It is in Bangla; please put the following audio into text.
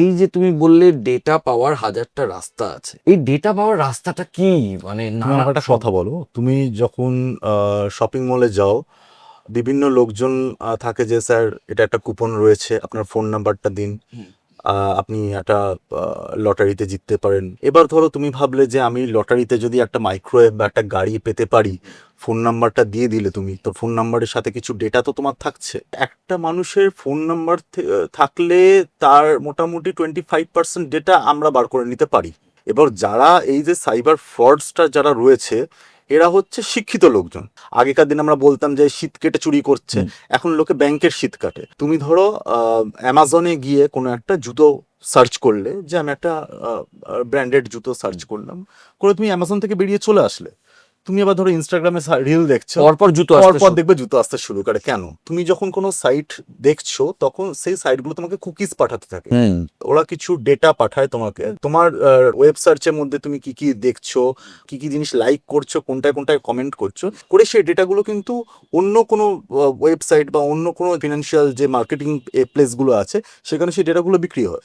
এই যে তুমি বললে ডেটা পাওয়ার হাজারটা রাস্তা আছে এই ডেটা পাওয়ার রাস্তাটা কি? মানে একটা কথা বলো। তুমি যখন শপিং মলে যাও বিভিন্ন লোকজন থাকে যে স্যার এটা একটা কুপন রয়েছে আপনার ফোন নাম্বারটা দিন। আপনি একটা লটারিতে জিততে পারেন। এবার ধরো তুমি ভাবলে যে আমি লটারিতে যদি একটা মাইক্রোওয়েভ বা একটা গাড়ি পেতে পারি ফোন নাম্বারটা দিয়ে দিলে তুমি, তো ফোন নাম্বারের সাথে কিছু ডেটা তো তোমার থাকছে? একটা মানুষের ফোন নাম্বার থাকলে তার মোটামুটি টোয়েন্টি ফাইভ পার্সেন্ট ডেটা আমরা বার করে নিতে পারি। এবার যারা এই যে সাইবার ফ্রডসটা যারা রয়েছে এরা হচ্ছে শিক্ষিত লোকজন। আগেকার দিন আমরা বলতাম যে শীত কেটে চুরি করছে। এখন লোকে ব্যাংকের শীত কাটে। তুমি ধরো অ্যামাজনে গিয়ে কোনো একটা জুতো সার্চ করলে যে আমি একটা ব্র্যান্ডেড জুতো সার্চ করলাম করে তুমি অ্যামাজন থেকে বেরিয়ে চলে আসলে। তুমি আবার ধরো ইনস্টাগ্রামে রিল দেখছ পরপর জুতো পরপর দেখবে জুতো আসতে শুরু করে। কেন? তুমি যখন কোনো সাইট দেখছ তখন সেই সাইটগুলো তোমাকে কুকিজ পাঠাতে থাকে। ওরা কিছু ডেটা পাঠায় তোমাকে। তোমার ওয়েব সার্চের মধ্যে তুমি কি কি দেখছ কি কি জিনিস লাইক করছ কোনটায় কোনটায় কমেন্ট করছ করে সেই ডেটাগুলো কিন্তু অন্য কোনো ওয়েবসাইট বা অন্য কোনো ফিনান্সিয়াল যে মার্কেটিং প্লেসগুলো আছে সেখানে সেই ডেটাগুলো বিক্রি হয়।